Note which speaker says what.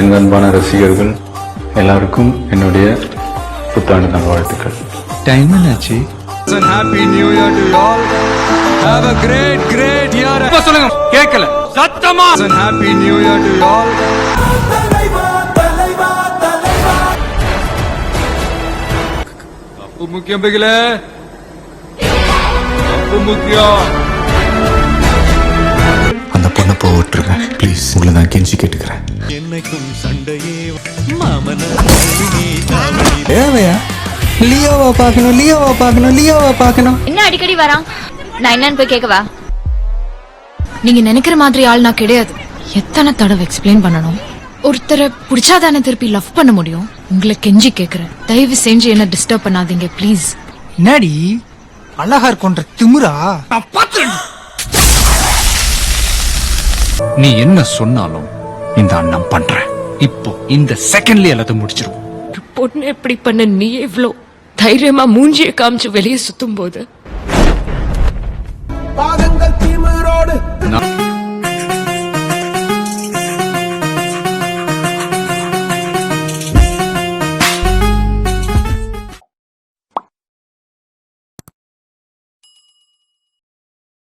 Speaker 1: என் அன்பான ரசிகர்கள் எல்லாருக்கும் என்னுடைய புத்தாண்டு நல்வாழ்த்துக்கள்
Speaker 2: டைம் என்னாச்சு?
Speaker 3: New year to you all. Have a great, great year.
Speaker 2: சொல்லுங்க. கேட்கல சத்தமா?
Speaker 3: And happy new year to you all. தப்பு முக்கியம் பிகிலே. முக்கியம்.
Speaker 4: ப்ளீஸ் உங்களை நான் கெஞ்சி கேட்டுக்கிறேன்
Speaker 2: தேவையா லியோவா பார்க்கணும் லியோவா பார்க்கணும் லியோவா பார்க்கணும்.
Speaker 5: என்ன அடிக்கடி வரான் நான் என்னன்னு போய் கேட்கவா நீங்க நினைக்கிற மாதிரி ஆள் நான் கிடையாது. எத்தனை தடவை எக்ஸ்பிளைன் பண்ணணும்? ஒருத்தரை பிடிச்சாதானே திருப்பி லவ் பண்ண முடியும்? உங்களை கெஞ்சி கேக்குறேன். தயவு செஞ்சு என்ன டிஸ்டர்ப் பண்ணாதீங்க ப்ளீஸ்
Speaker 6: என்னடி? அழகார் கொன்ற திமிரா
Speaker 2: நீ என்ன சொன்னாலும் இந்த அண்ணன் பண்றேன். இப்போ இந்த செகண்ட்ல எல்லாத்தையும் முடிச்சிருவோம்.
Speaker 7: பொண்ணு எப்படி பண்ண நீ இவ்ளோ தைரியமா மூஞ்சிய காமிச்சு வெளியே சுத்தும் போது?